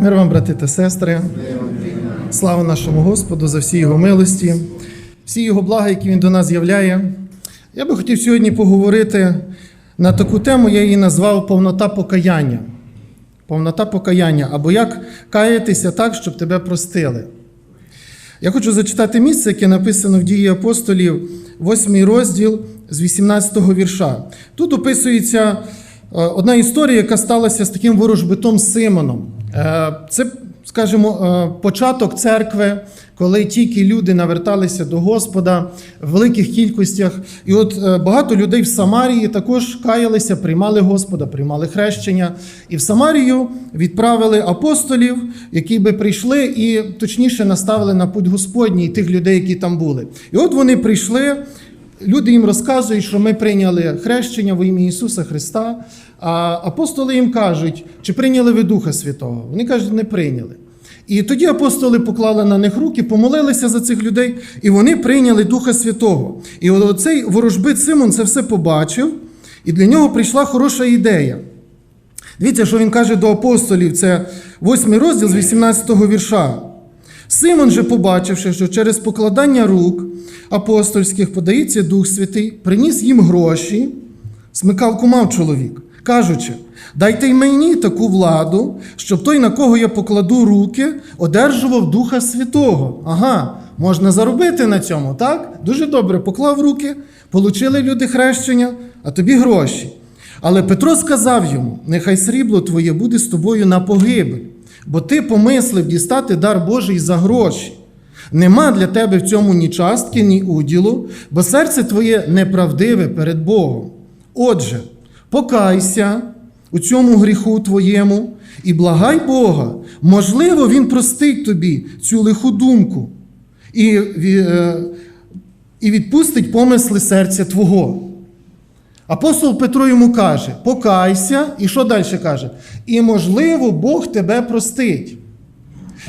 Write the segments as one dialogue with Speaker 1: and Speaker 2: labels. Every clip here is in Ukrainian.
Speaker 1: Мир вам, брати та сестри. Слава нашому Господу за всі його милості, всі його блага, які він до нас являє. Я би хотів сьогодні поговорити на таку тему, я її назвав повнота покаяння. Повнота покаяння, або як каятися так, щоб тебе простили. Я хочу зачитати місце, яке написано в дії апостолів, 8 розділ з 18 вірша. Тут описується е, одна історія, яка сталася з таким ворожбитом Симоном. Е, Це, скажімо, е, початок церкви, коли тільки люди наверталися до Господа в великих кількостях. І от е, багато людей в Самарії також каялися, приймали Господа, приймали хрещення. І в Самарію відправили апостолів, які би прийшли і точніше наставили на путь Господній тих людей, які там були. І от вони прийшли. Люди їм розказують, що ми прийняли хрещення в ім'я Ісуса Христа. А апостоли їм кажуть, чи прийняли ви Духа Святого? Вони кажуть, не прийняли. І тоді апостоли поклали на них руки, помолилися за цих людей, і вони прийняли Духа Святого. І от цей ворожбит Симон це все побачив, і для нього прийшла хороша ідея. Дивіться, що він каже до апостолів, це 8 розділ з 18 вірша. Симон же, побачивши, що через покладання рук апостольських подається Дух Святий, приніс їм гроші, смикавку мав чоловік, кажучи: дайте й мені таку владу, щоб той, на кого я покладу руки, одержував Духа Святого. Ага, можна заробити на цьому, так? Дуже добре, поклав руки, получили люди хрещення, а тобі гроші. Але Петро сказав йому: нехай срібло твоє буде з тобою на погибель, бо ти помислив дістати дар Божий за гроші. Нема для тебе в цьому ні частки, ні уділу, бо серце твоє неправдиве перед Богом. Отже, покайся у цьому гріху твоєму і благай Бога. Можливо, Він простить тобі цю лиху думку і, е, і відпустить помисли серця Твого. Апостол Петро йому каже: покайся, і що далі каже? І можливо, Бог тебе простить.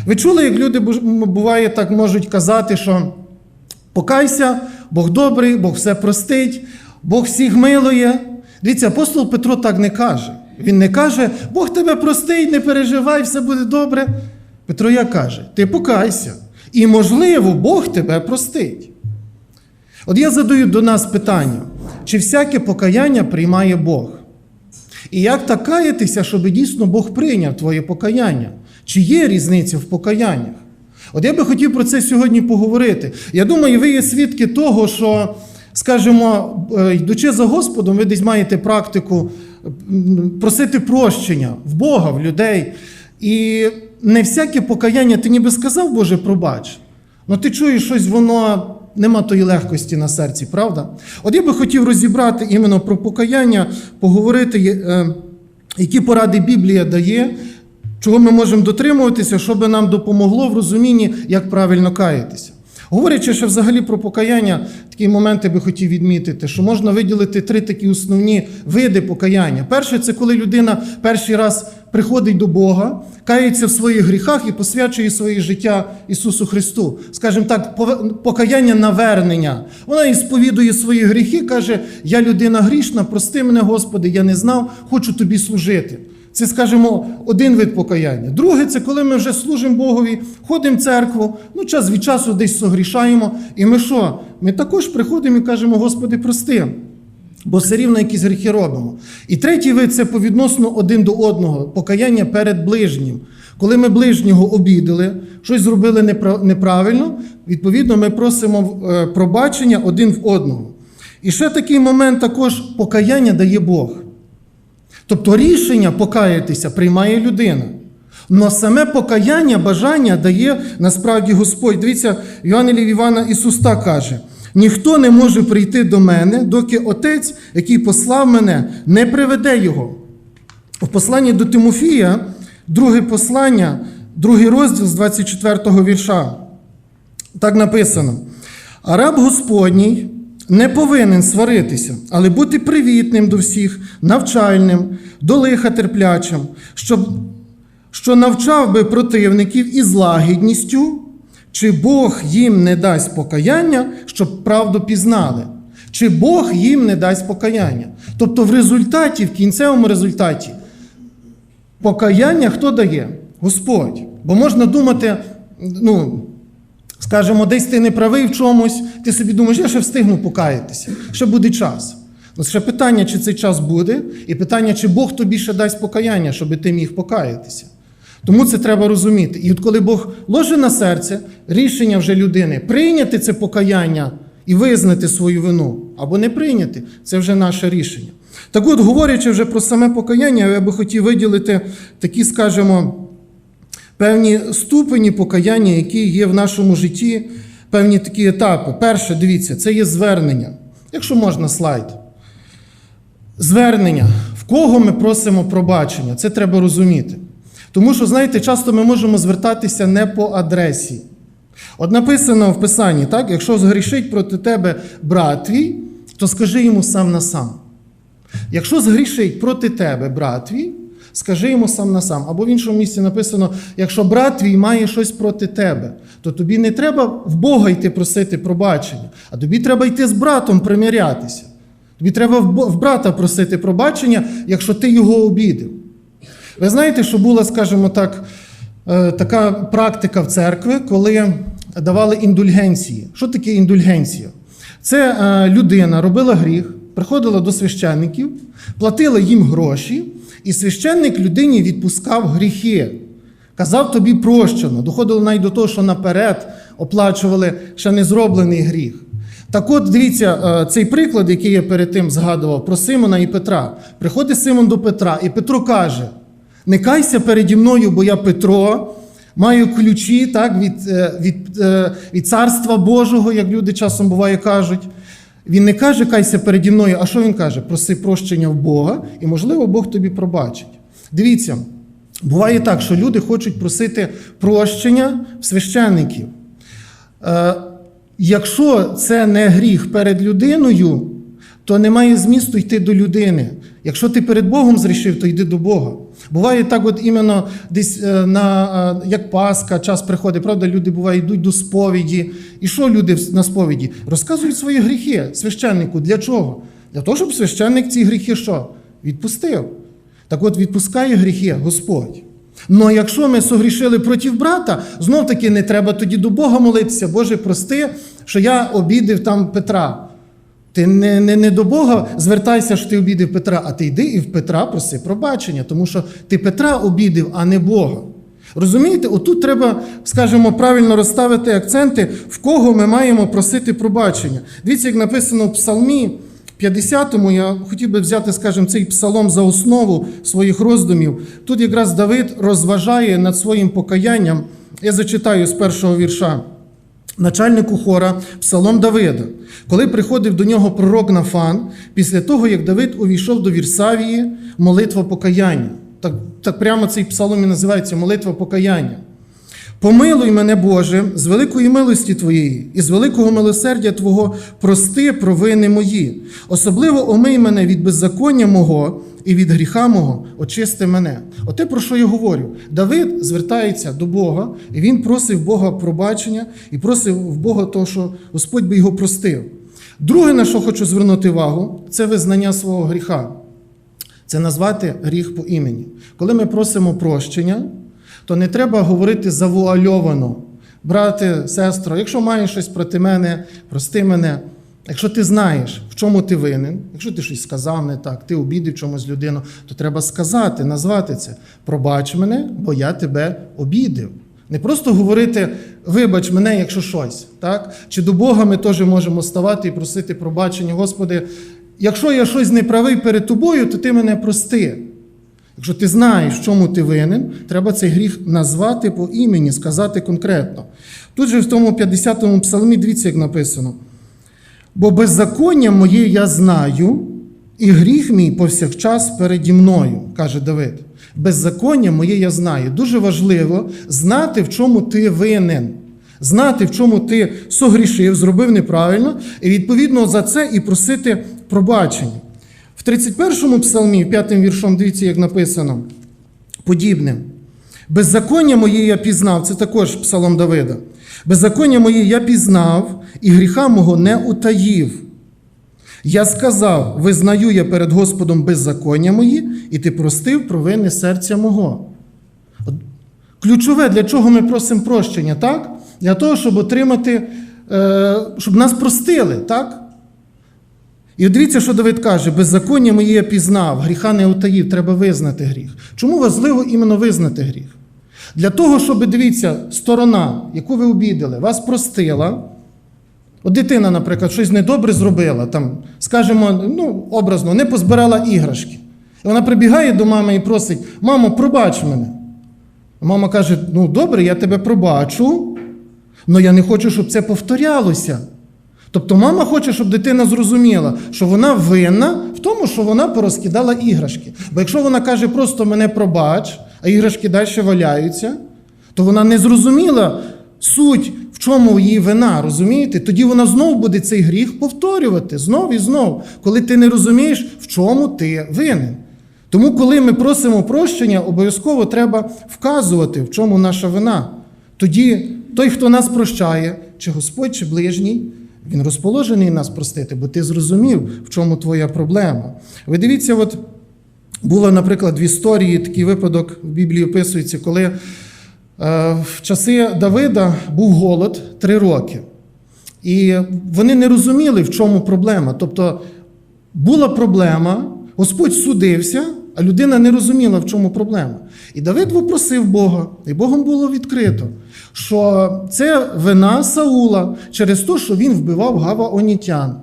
Speaker 1: Ви чули, як люди буває так можуть казати, що покайся, Бог добрий, Бог все простить, Бог всіх милує. Дивіться, апостол Петро так не каже. Він не каже, Бог тебе простить, не переживай, все буде добре. Петро як каже: ти покайся. І, можливо, Бог тебе простить. От я задаю до нас питання, чи всяке покаяння приймає Бог? І як так каятися, щоб дійсно Бог прийняв твоє покаяння? Чи є різниця в покаяннях? От я би хотів про це сьогодні поговорити. Я думаю, ви є свідки того, що, скажімо, е, йдучи за Господом, ви десь маєте практику просити прощення в Бога, в людей. І не всяке покаяння, ти ніби сказав, Боже, пробач. Ну ти чуєш щось, воно нема тої легкості на серці, правда? От я би хотів розібрати іменно про покаяння, поговорити, е, які поради Біблія дає, чого ми можемо дотримуватися, що би нам допомогло в розумінні, як правильно каятися. Говорячи ще взагалі про покаяння, такі моменти би хотів відмітити, що можна виділити три такі основні види покаяння. Перше, це коли людина перший раз приходить до Бога, кається в своїх гріхах і посвячує своє життя Ісусу Христу. Скажімо так, покаяння навернення. Вона і сповідує свої гріхи, каже: Я людина грішна, прости мене, Господи, я не знав, хочу тобі служити. Це, скажімо, один вид покаяння. Друге, це коли ми вже служимо Богові, ходимо в церкву, ну час від часу десь согрішаємо. І ми що? Ми також приходимо і кажемо, Господи, прости. Бо все рівно якісь гріхи робимо. І третій вид це по відносно один до одного покаяння перед ближнім. Коли ми ближнього обідали, щось зробили неправильно, відповідно, ми просимо е, пробачення один в одного. І ще такий момент також покаяння дає Бог. Тобто рішення покаятися приймає людина. Но саме покаяння, бажання дає насправді Господь. Дивіться, Євангелії Івана Ісус так каже: ніхто не може прийти до мене, доки Отець, який послав мене, не приведе його. В посланні до Тимофія, друге послання, другий розділ з 24 вірша. Так написано: раб Господній не повинен сваритися, але бути привітним до всіх, навчальним, до лиха терплячим, щоб, що навчав би противників із лагідністю, чи Бог їм не дасть покаяння, щоб правду пізнали. Чи Бог їм не дасть покаяння? Тобто, в результаті, в кінцевому результаті, покаяння хто дає? Господь. Бо можна думати, ну, скажімо, десь ти не правий в чомусь, ти собі думаєш, я ще встигну покаятися, ще буде час. Ну, ще питання, чи цей час буде, і питання, чи Бог тобі ще дасть покаяння, щоб ти міг покаятися. Тому це треба розуміти. І от коли Бог ложить на серце рішення вже людини прийняти це покаяння і визнати свою вину, або не прийняти, це вже наше рішення. Так от, говорячи вже про саме покаяння, я би хотів виділити такі, скажімо, певні ступені покаяння, які є в нашому житті, певні такі етапи. Перше, дивіться, це є звернення. Якщо можна, слайд. Звернення, в кого ми просимо пробачення, це треба розуміти. Тому що, знаєте, часто ми можемо звертатися не по адресі. От написано в Писанні, так, якщо згрішить проти тебе брат твій, то скажи йому сам на сам. Якщо згрішить проти тебе брат твій, скажи йому сам на сам. Або в іншому місці написано: якщо брат твій має щось проти тебе, то тобі не треба в Бога йти просити пробачення, а тобі треба йти з братом примирятися. Тобі треба в брата просити пробачення, якщо ти його обідив. Ви знаєте, що була, скажімо так, е, така практика в церкві, коли давали індульгенції. Що таке індульгенція? Це е, людина робила гріх, приходила до священників, платила їм гроші, і священник людині відпускав гріхи. Казав тобі прощено. Доходило навіть до того, що наперед оплачували ще не зроблений гріх. Так от, дивіться, е, цей приклад, який я перед тим згадував про Симона і Петра. Приходить Симон до Петра, і Петро каже: не кайся переді мною, бо я Петро, маю ключі так, від, е, від, е, від царства Божого, як люди часом буває кажуть. Він не каже, кайся переді мною, а що він каже? Проси прощення в Бога, і, можливо, Бог тобі пробачить. Дивіться, буває так, що люди хочуть просити прощення в священників. Е, Якщо це не гріх перед людиною, то немає змісту йти до людини. Якщо ти перед Богом зрішив, то йди до Бога. Буває так, от іменно десь е, на е, як Пасха, час приходить, правда, люди буває, йдуть до сповіді. І що люди на сповіді? Розказують свої гріхи священнику. Для чого? Для того, щоб священник ці гріхи що? Відпустив. Так от відпускає гріхи Господь. Ну якщо ми согрішили проти брата, знов таки не треба тоді до Бога молитися. Боже, прости, що я обідив там Петра. Ти не, не, не до Бога звертайся, що ти обідив Петра, а ти йди і в Петра проси пробачення, тому що ти Петра обідив, а не Бога. Розумієте, отут треба, скажімо, правильно розставити акценти, в кого ми маємо просити пробачення. Дивіться, як написано в Псалмі 50-му, я хотів би взяти, скажімо, цей псалом за основу своїх роздумів. Тут якраз Давид розважає над своїм покаянням. Я зачитаю з першого вірша. Начальнику хора Псалом Давида, коли приходив до нього пророк Нафан, після того, як Давид увійшов до Вірсавії, молитва покаяння. Так, так прямо цей псалом і називається молитва покаяння. Помилуй мене, Боже, з великої милості Твоєї і з великого милосердя Твого прости провини мої. Особливо омий мене від беззаконня мого і від гріха мого, очисти мене. Оте про що я говорю. Давид звертається до Бога, і він просив Бога пробачення і просив в Бога того, що Господь би його простив. Друге, на що хочу звернути увагу, це визнання свого гріха. Це назвати гріх по імені. Коли ми просимо прощення, то не треба говорити завуальовано. Брате, сестро, якщо маєш щось проти мене, прости мене. Якщо ти знаєш, в чому ти винен, якщо ти щось сказав не так, ти обідив чомусь людину, то треба сказати, назвати це. Пробач мене, бо я тебе обідив. Не просто говорити, вибач мене, якщо щось. Так? Чи до Бога ми теж можемо ставати і просити пробачення, Господи, якщо я щось неправий перед тобою, то ти мене прости. Якщо ти знаєш, в чому ти винен, треба цей гріх назвати по імені, сказати конкретно. Тут же в тому 50-му псалмі, дивіться, як написано. Бо беззаконня моє я знаю, і гріх мій повсякчас переді мною, каже Давид. Беззаконня моє я знаю. Дуже важливо знати, в чому ти винен, знати, в чому ти согрішив, зробив неправильно, і відповідно за це і просити пробачення. В 31-му псалмі, п'ятим віршом, дивіться, як написано, подібне. Беззаконня моє я пізнав, це також псалом Давида. Беззаконня моє я пізнав, і гріха мого не утаїв. Я сказав: визнаю я перед Господом беззаконня мої, і ти простив провини серця мого. Ключове, для чого ми просимо прощення, так? Для того, щоб отримати, е, щоб нас простили, так? І дивіться, що Давид каже: беззаконня моє я пізнав, гріха не утаїв, треба визнати гріх. Чому важливо іменно визнати гріх? Для того, щоб дивіться, сторона, яку ви обідали, вас простила. От дитина, наприклад, щось недобре зробила, там, скажімо, ну, образно, не позбирала іграшки. І вона прибігає до мами і просить: мамо, пробач мене. Мама каже: ну добре, я тебе пробачу, але я не хочу, щоб це повторялося. Тобто мама хоче, щоб дитина зрозуміла, що вона винна в тому, що вона порозкидала іграшки. Бо якщо вона каже просто мене пробач, а іграшки далі валяються, то вона не зрозуміла суть, в чому її вина, розумієте? Тоді вона знов буде цей гріх повторювати знов і знов, коли ти не розумієш, в чому ти винен. Тому, коли ми просимо прощення, обов'язково треба вказувати, в чому наша вина. Тоді той, хто нас прощає, чи Господь, чи ближній, він розположений нас простити, бо ти зрозумів, в чому твоя проблема. Ви дивіться, от було, наприклад, в історії такий випадок в Біблії описується, коли е, в часи Давида був голод три роки. І вони не розуміли, в чому проблема. Тобто була проблема, Господь судився, а людина не розуміла, в чому проблема. І Давид попросив Бога, і Богом було відкрито, що це вина Саула через те, що він вбивав гаваонітян.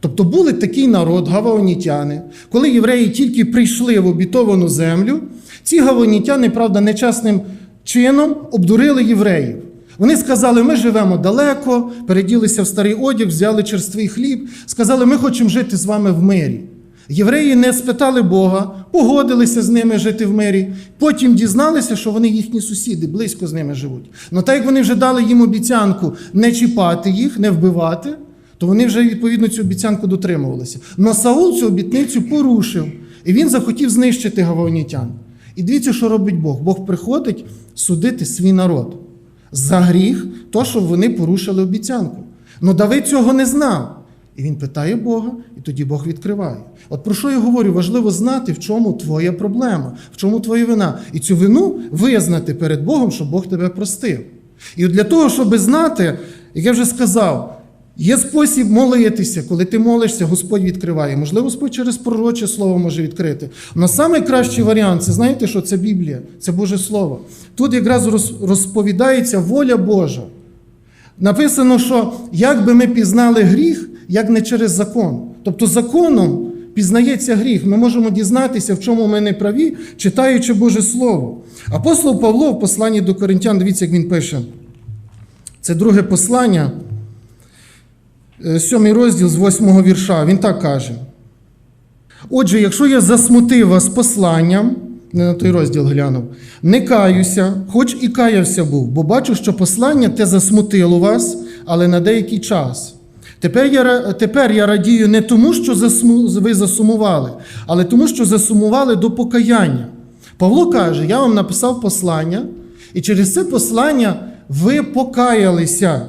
Speaker 1: Тобто були такий народ, гаваонітяни, коли євреї тільки прийшли в обітовану землю, ці гаваонітяни, правда, нечасним чином обдурили євреїв. Вони сказали, ми живемо далеко, переділися в старий одяг, взяли черствий хліб, сказали, ми хочемо жити з вами в мирі. Євреї не спитали Бога, погодилися з ними жити в мирі. Потім дізналися, що вони їхні сусіди, близько з ними живуть. Ну так як вони вже дали їм обіцянку не чіпати їх, не вбивати, то вони вже відповідно цю обіцянку дотримувалися. Но Саул цю обітницю порушив, і він захотів знищити гаваонітян. І дивіться, що робить Бог. Бог приходить судити свій народ за гріх, то, що вони порушили обіцянку. Ну Давид цього не знав. І він питає Бога, і тоді Бог відкриває. От про що я говорю? Важливо знати, в чому твоя проблема, в чому твоя вина. І цю вину визнати перед Богом, щоб Бог тебе простив. І для того, щоб знати, як я вже сказав, є спосіб молитися, коли ти молишся, Господь відкриває. Можливо, Господь через пророче слово може відкрити. Але найкращий варіант це знаєте, що це Біблія, це Боже Слово. Тут якраз розповідається воля Божа. Написано, що як би ми пізнали гріх, як не через закон. Тобто законом пізнається гріх. Ми можемо дізнатися, в чому ми не праві, читаючи Боже Слово. Апостол Павло в посланні до Коринтян, дивіться, як він пише. Це друге послання, е, сьомий розділ з восьмого вірша. Він так каже. Отже, якщо я засмутив вас посланням, не на той розділ глянув, не каюся, хоч і каявся був, бо бачу, що послання те засмутило вас, але на деякий час. Тепер я, тепер я радію не тому, що засму, ви засумували, але тому, що засумували до покаяння. Павло каже: Я вам написав послання, і через це послання ви покаялися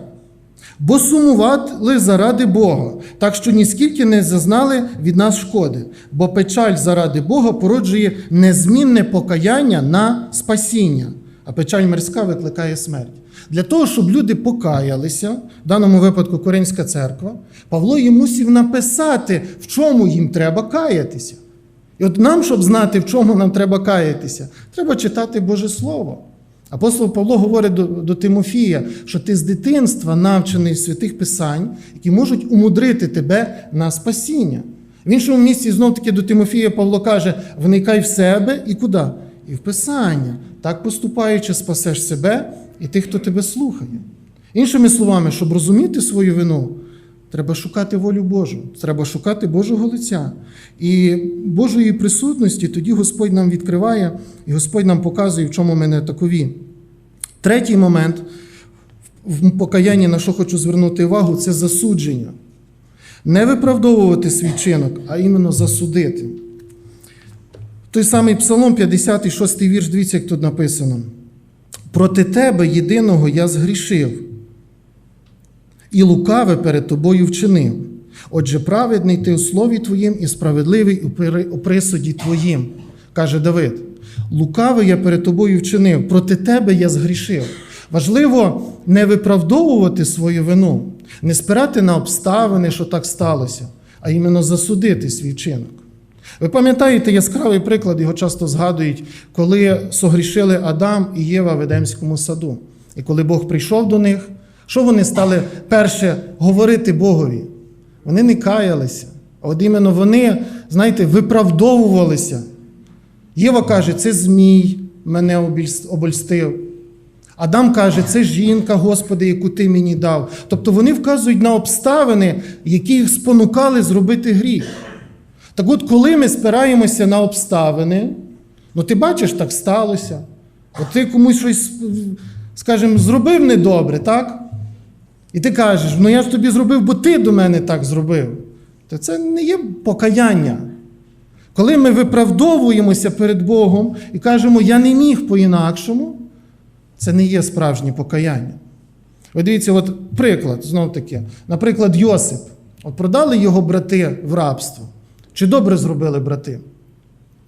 Speaker 1: бо сумували заради Бога, так що ніскільки не зазнали від нас шкоди, бо печаль заради Бога породжує незмінне покаяння на спасіння, а печаль мирська викликає смерть. Для того, щоб люди покаялися, в даному випадку Коринська церква, Павло їм мусив написати, в чому їм треба каятися. І от нам, щоб знати, в чому нам треба каятися, треба читати Боже Слово. Апостол Павло говорить до, до Тимофія, що ти з дитинства навчений святих писань, які можуть умудрити тебе на спасіння. В іншому місці знов таки до Тимофія Павло каже: вникай в себе і куди? І в Писання. Так поступаючи, спасеш себе і тих, хто тебе слухає. Іншими словами, щоб розуміти свою вину, треба шукати волю Божу, треба шукати Божого лиця. І Божої присутності тоді Господь нам відкриває, і Господь нам показує, в чому ми не такові. Третій момент в покаянні, на що хочу звернути увагу, це засудження. Не виправдовувати свій чинок, а іменно засудити. Той самий Псалом, 56 вірш, дивіться, як тут написано. Проти тебе єдиного я згрішив, і лукаве перед тобою вчинив. Отже, праведний ти у слові твоїм і справедливий у присуді твоїм, каже Давид. Лукаве я перед тобою вчинив, проти тебе я згрішив. Важливо не виправдовувати свою вину, не спирати на обставини, що так сталося, а іменно засудити свій вчинок. Ви пам'ятаєте яскравий приклад, його часто згадують, коли согрішили Адам і Єва в Едемському саду. І коли Бог прийшов до них, що вони стали перше говорити Богові? Вони не каялися. А от іменно вони, знаєте, виправдовувалися. Єва каже, це Змій мене обольстив. Адам каже, це жінка, Господи, яку ти мені дав. Тобто вони вказують на обставини, які їх спонукали зробити гріх. Так от, коли ми спираємося на обставини, ну ти бачиш, так сталося. От ти комусь щось, скажімо, зробив недобре, так? І ти кажеш, ну я ж тобі зробив, бо ти до мене так зробив. То це не є покаяння. Коли ми виправдовуємося перед Богом і кажемо, я не міг по-інакшому, це не є справжнє покаяння. Ви дивіться, от приклад, знов таки, наприклад, Йосип. От продали його брати в рабство. Чи добре зробили брати?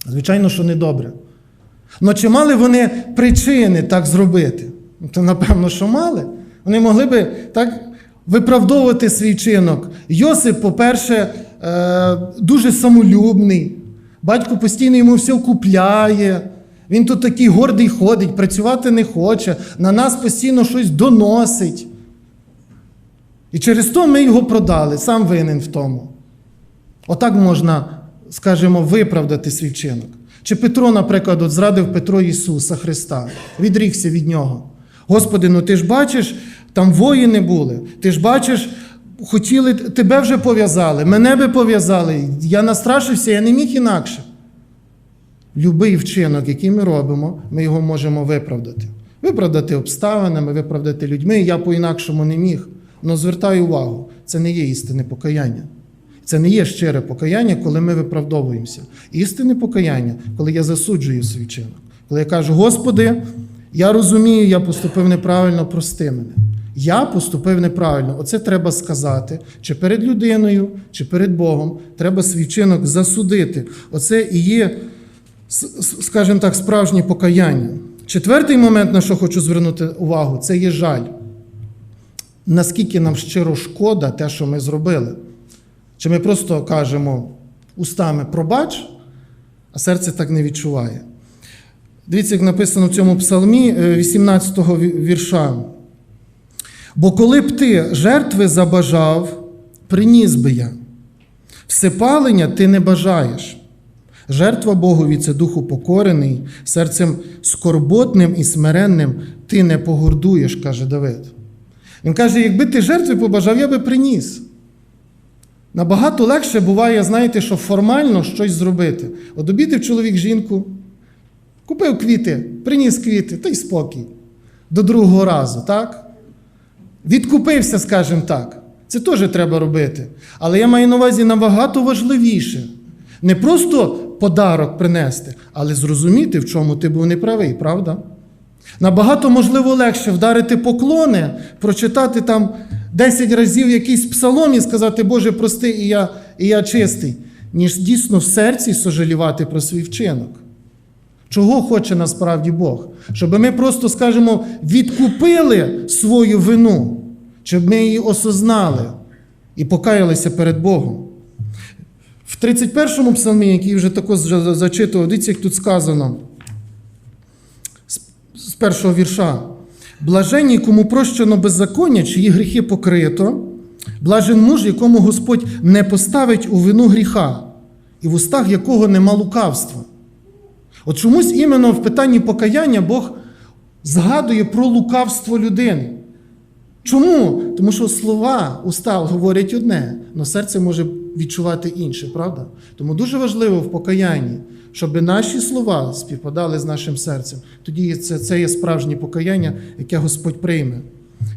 Speaker 1: Звичайно, що не добре. Ну чи мали вони причини так зробити? Ну, То напевно, що мали. Вони могли би так виправдовувати свій чинок. Йосип, по-перше, е, дуже самолюбний. Батько постійно йому все купляє. Він тут такий гордий ходить, працювати не хоче, на нас постійно щось доносить. І через то ми його продали, сам винен в тому. Отак можна, скажімо, виправдати свій вчинок. Чи Петро, наприклад, от зрадив Петро Ісуса Христа, відрікся від нього. Господи, ну ти ж бачиш, там воїни були, ти ж бачиш, хотіли, тебе вже пов'язали, мене би пов'язали, я настрашився, я не міг інакше. Любий вчинок, який ми робимо, ми його можемо виправдати. Виправдати обставинами, виправдати людьми. Я по-інакшому не міг. Але звертаю увагу, це не є істинне покаяння. Це не є щире покаяння, коли ми виправдовуємося. Істинне покаяння, коли я засуджую свій чинок. Коли я кажу, Господи, я розумію, я поступив неправильно, прости мене. Я поступив неправильно. Оце треба сказати, чи перед людиною, чи перед Богом. Треба свій чинок засудити. Оце і є, скажімо так, справжнє покаяння. Четвертий момент, на що хочу звернути увагу, це є жаль. Наскільки нам щиро шкода те, що ми зробили. Чи ми просто кажемо устами пробач, а серце так не відчуває. Дивіться, як написано в цьому псалмі 18-го вірша. Бо коли б ти жертви забажав, приніс би я. Всепалення ти не бажаєш. Жертва Богові це дух упокорений, серцем скорботним і смиренним ти не погордуєш, каже Давид. Він каже: якби ти жертви побажав, я би приніс. Набагато легше буває, знаєте, що формально щось зробити. От обідав чоловік жінку, купив квіти, приніс квіти, та й спокій. До другого разу, так? Відкупився, скажімо так. Це теж треба робити. Але я маю на увазі набагато важливіше. Не просто подарок принести, але зрозуміти, в чому ти був неправий, правда? Набагато, можливо, легше вдарити поклони, прочитати там 10 разів якийсь псалом і сказати, Боже, прости, і я, і я чистий, ніж дійсно в серці сожалівати про свій вчинок. Чого хоче насправді Бог? Щоб ми просто, скажімо, відкупили свою вину, щоб ми її осознали і покаялися перед Богом. В 31-му псалмі, який вже також зачитував, дивіться, як тут сказано першого вірша. Блаженні, кому прощено беззаконня, чиї гріхи покрито, блажен муж, якому Господь не поставить у вину гріха, і в устах якого нема лукавства. От чомусь іменно в питанні покаяння Бог згадує про лукавство людини. Чому? Тому що слова уста говорять одне, але серце може відчувати інше, правда? Тому дуже важливо в покаянні, щоб наші слова співпадали з нашим серцем. Тоді це, це є справжнє покаяння, яке Господь прийме.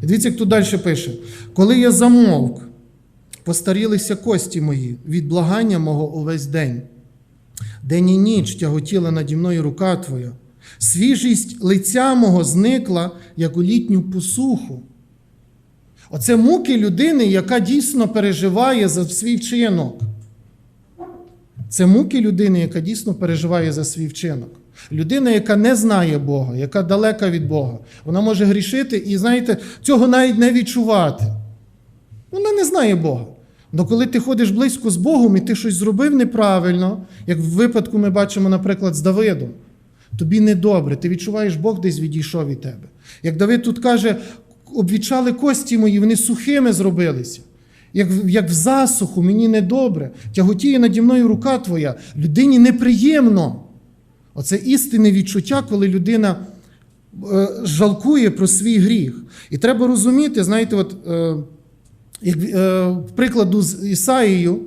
Speaker 1: І дивіться, тут далі пише: коли я замовк, постарілися кості мої від благання мого увесь день. День і ніч тяготіла наді мною рука твоя. Свіжість лиця мого зникла, як у літню посуху. Оце муки людини, яка дійсно переживає за свій вчинок. Це муки людини, яка дійсно переживає за свій вчинок. Людина, яка не знає Бога, яка далека від Бога, вона може грішити і, знаєте, цього навіть не відчувати. Вона не знає Бога. Но коли ти ходиш близько з Богом і ти щось зробив неправильно, як в випадку ми бачимо, наприклад, з Давидом, тобі недобре, ти відчуваєш, Бог десь відійшов від тебе. Як Давид тут каже, обвічали кості мої, вони сухими зробилися. Як, як в засуху, мені недобре, тяготіє наді мною рука твоя, людині неприємно. Оце істинне відчуття, коли людина е, жалкує про свій гріх. І треба розуміти, знаєте, от, е, як е, прикладу з Ісаїєю,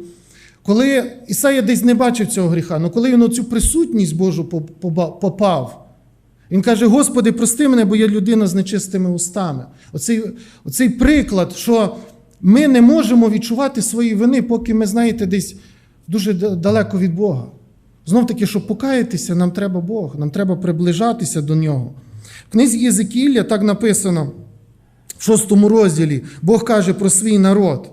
Speaker 1: коли Ісаїя десь не бачив цього гріха, але коли він у цю присутність Божу поп- попав, він каже: Господи, прости мене, бо я людина з нечистими устами. Оцей, оцей приклад, що ми не можемо відчувати свої вини, поки ми, знаєте, десь дуже далеко від Бога. Знов таки, щоб покаятися, нам треба Бог, нам треба приближатися до Нього. В книзі Єзекілля так написано в шостому розділі, Бог каже про свій народ.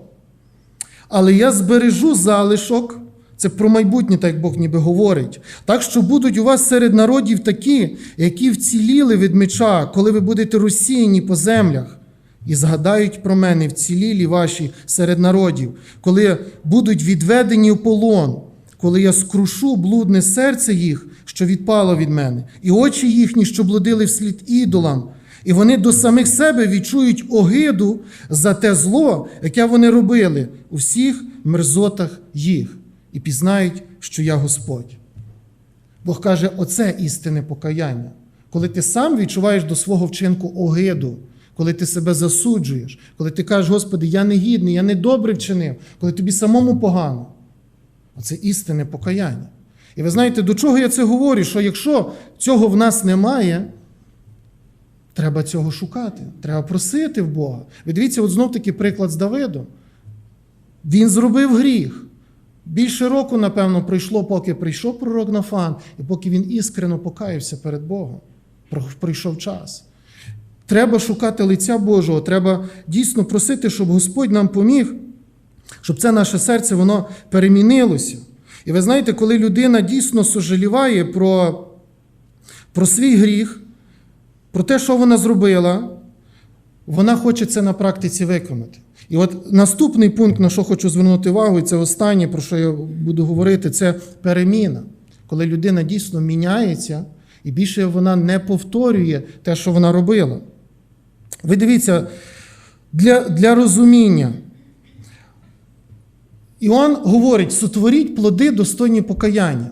Speaker 1: Але я збережу залишок, це про майбутнє, так як Бог ніби говорить. Так що будуть у вас серед народів такі, які вціліли від меча, коли ви будете розсіяні по землях, і згадають про мене вцілілі ваші серед народів, коли будуть відведені у полон, коли я скрушу блудне серце їх, що відпало від мене, і очі їхні, що блудили вслід ідолам. І вони до самих себе відчують огиду за те зло, яке вони робили у всіх мерзотах їх, і пізнають, що я Господь. Бог каже, оце істинне покаяння. Коли ти сам відчуваєш до свого вчинку огиду, коли ти себе засуджуєш, коли ти кажеш, Господи, я не гідний, я не добре вчинив, коли тобі самому погано. Оце істинне покаяння. І ви знаєте, до чого я це говорю? Що якщо цього в нас немає, Треба цього шукати, треба просити в Бога. Ви дивіться, от знов таки приклад з Давидом. Він зробив гріх. Більше року, напевно, пройшло, поки прийшов пророк Нафан, і поки він іскрено покаявся перед Богом. Пройшов час. Треба шукати лиця Божого, треба дійсно просити, щоб Господь нам поміг, щоб це наше серце воно перемінилося. І ви знаєте, коли людина дійсно сожаліває про, про свій гріх, про те, що вона зробила, вона хоче це на практиці виконати. І от наступний пункт, на що хочу звернути увагу, і це останнє, про що я буду говорити, це переміна. Коли людина дійсно міняється, і більше вона не повторює те, що вона робила. Ви дивіться, для, для розуміння. Іоанн говорить: сотворіть плоди достойні покаяння.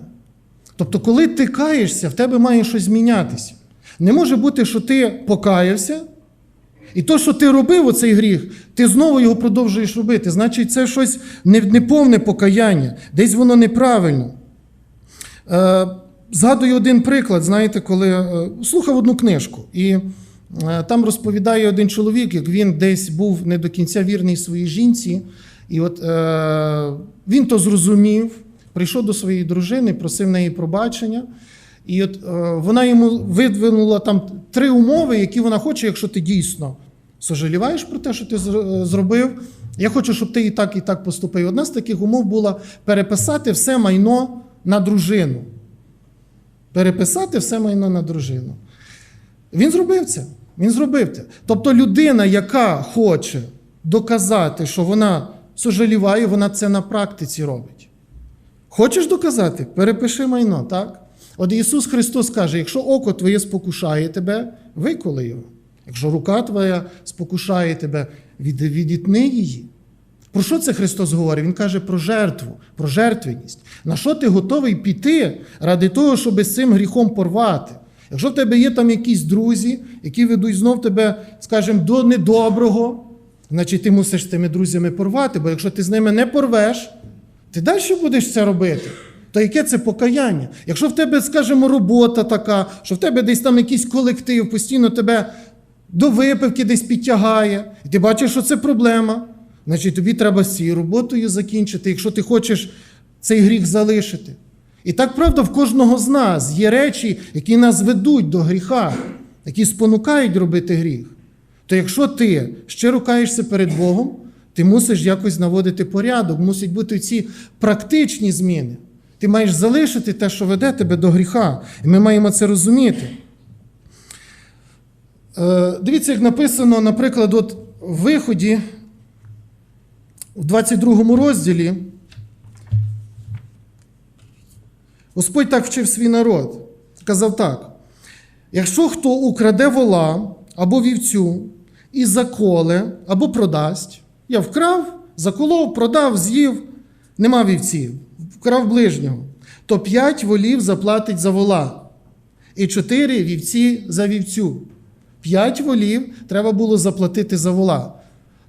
Speaker 1: Тобто, коли ти каєшся, в тебе має щось змінятися. Не може бути, що ти покаявся, і то, що ти робив оцей гріх, ти знову його продовжуєш робити. Значить, це щось не- неповне покаяння, десь воно неправильно. Е, згадую один приклад, знаєте, коли е, слухав одну книжку, і е, там розповідає один чоловік, як він десь був не до кінця вірний своїй жінці, і от він то зрозумів, прийшов до своєї дружини, просив неї пробачення. І от вона йому видвинула там три умови, які вона хоче, якщо ти дійсно сожаліваєш про те, що ти зробив. Я хочу, щоб ти і так, і так поступив. Одна з таких умов була переписати все майно на дружину. Переписати все майно на дружину. Він зробив це. Він зробив це. Тобто людина, яка хоче доказати, що вона сожаліває, вона це на практиці робить. Хочеш доказати? Перепиши майно, так? От Ісус Христос каже: якщо око твоє спокушає тебе, виколи його. Якщо рука твоя спокушає тебе, відітни її. Про що це Христос говорить? Він каже про жертву, про жертвеність. На що ти готовий піти ради того, щоб з цим гріхом порвати? Якщо в тебе є там якісь друзі, які ведуть знов тебе, скажімо, до недоброго, значить ти мусиш з тими друзями порвати, бо якщо ти з ними не порвеш, ти далі будеш це робити. То яке це покаяння? Якщо в тебе, скажімо, робота така, що в тебе десь там якийсь колектив, постійно тебе до випивки десь підтягає, і ти бачиш, що це проблема, значить тобі треба з цією роботою закінчити, якщо ти хочеш цей гріх залишити. І так правда в кожного з нас є речі, які нас ведуть до гріха, які спонукають робити гріх. То якщо ти щиро каєшся перед Богом, ти мусиш якось наводити порядок, мусять бути ці практичні зміни. Ти маєш залишити те, що веде тебе до гріха. І ми маємо це розуміти. Е, Дивіться, як написано, наприклад, от в виході в 22 розділі. Господь так вчив свій народ. Сказав так: якщо хто украде вола або вівцю і заколе, або продасть, я вкрав, заколов, продав, з'їв, нема вівців, вкрав ближнього, то п'ять волів заплатить за вола, і чотири вівці за вівцю. П'ять волів треба було заплатити за вола.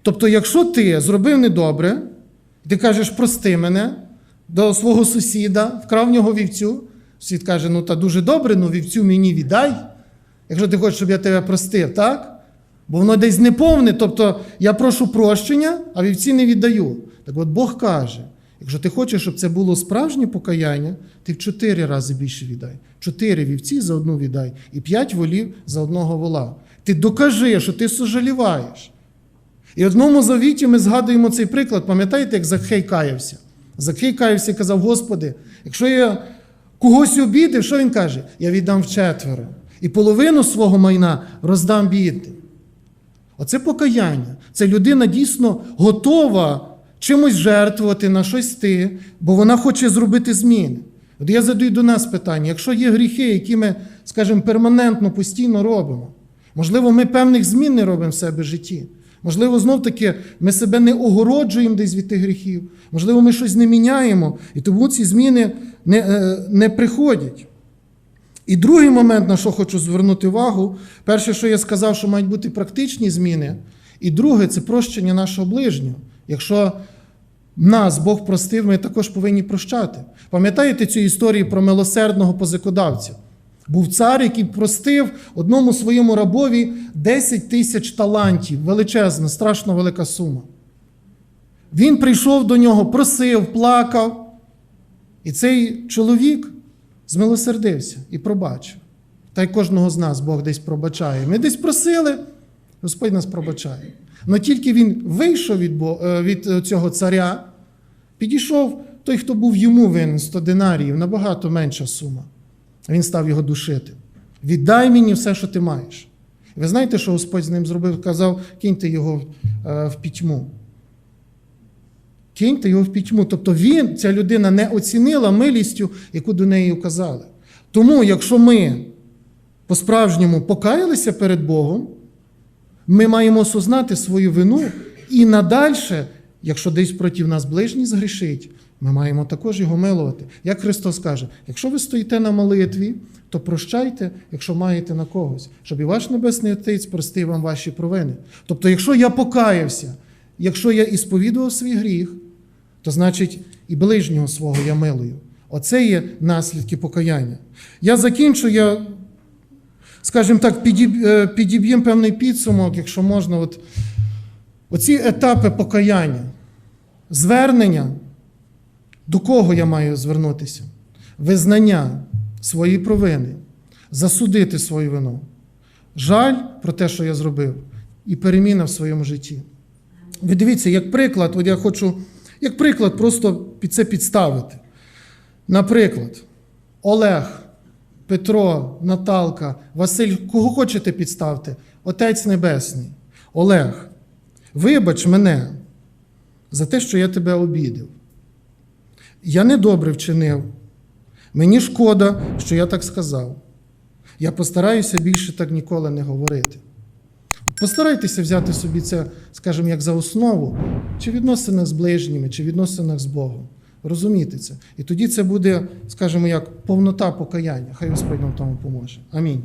Speaker 1: Тобто, якщо ти зробив недобре, ти кажеш, прости мене до свого сусіда, вкрав нього вівцю, сусід каже, ну та дуже добре, ну вівцю мені віддай, якщо ти хочеш, щоб я тебе простив, так? Бо воно десь неповне, тобто я прошу прощення, а вівці не віддаю. Так от Бог каже: якщо ти хочеш, щоб це було справжнє покаяння, ти в чотири рази більше віддай. Чотири вівці за одну віддай, і п'ять волів за одного вола. Ти докажи, що ти сожаліваєш. І в одному завіті ми згадуємо цей приклад. Пам'ятаєте, як Закхей каявся? Закхей каявся і казав: Господи, якщо я когось обідив, що він каже? Я віддам вчетверо. І половину свого майна роздам бідним. Оце покаяння. Це людина дійсно готова чимось жертвувати, на щось йти, бо вона хоче зробити зміни. От я задаю до нас питання: якщо є гріхи, які ми, скажімо, перманентно, постійно робимо, можливо, ми певних змін не робимо в себе в житті. Можливо, знов таки ми себе не огороджуємо десь від тих гріхів, можливо, ми щось не міняємо, і тому ці зміни не, е, не приходять. І другий момент, на що хочу звернути увагу, перше, що я сказав, що мають бути практичні зміни. І друге, це прощення нашого ближнього. Якщо нас Бог простив, ми також повинні прощати. Пам'ятаєте цю історію про милосердного позикодавця? Був цар, який простив одному своєму рабові 10 тисяч талантів. Величезна, страшно велика сума. Він прийшов до нього, просив, плакав. І цей чоловік змилосердився і пробачив. Та й кожного з нас Бог десь пробачає. Ми десь просили, Господь нас пробачає. Но тільки він вийшов від, е, від е, цього царя, підійшов той, хто був йому винен 100 динаріїв, набагато менша сума. Він став його душити. Віддай мені все, що ти маєш. І ви знаєте, що Господь з ним зробив? Казав, киньте його е, в пітьму. Киньте його в пітьму. Тобто він, ця людина не оцінила милістю, яку до неї указали. Тому, якщо ми по-справжньому покаялися перед Богом, ми маємо осознати свою вину і надальше, якщо десь проти нас ближній згрішить, ми маємо також його милувати. Як Христос каже, якщо ви стоїте на молитві, то прощайте, якщо маєте на когось, щоб і ваш Небесний Отець простив вам ваші провини. Тобто, якщо я покаявся, якщо я ісповідував свій гріх, то значить і ближнього свого я милую. Оце є наслідки покаяння. Я закінчу, я, скажімо так, е, підіб'єм певний підсумок, якщо можна, от, оці етапи покаяння, звернення, до кого я маю звернутися? Визнання своєї провини, засудити свою вину, жаль про те, що я зробив, і переміна в своєму житті. Ви дивіться, як приклад, от я хочу, як приклад, просто під це підставити. Наприклад, Олег, Петро, Наталка, Василь, кого хочете підставити? Отець Небесний. Олег, вибач мене за те, що я тебе обідав. Я недобре вчинив. Мені шкода, що я так сказав. Я постараюся більше так ніколи не говорити. Постарайтеся взяти собі це, скажімо, як за основу, чи відносинах з ближніми, чи відносинах з Богом. Розумійте це. І тоді це буде, скажімо, як повнота покаяння. Хай Господь нам тому поможе. Амінь.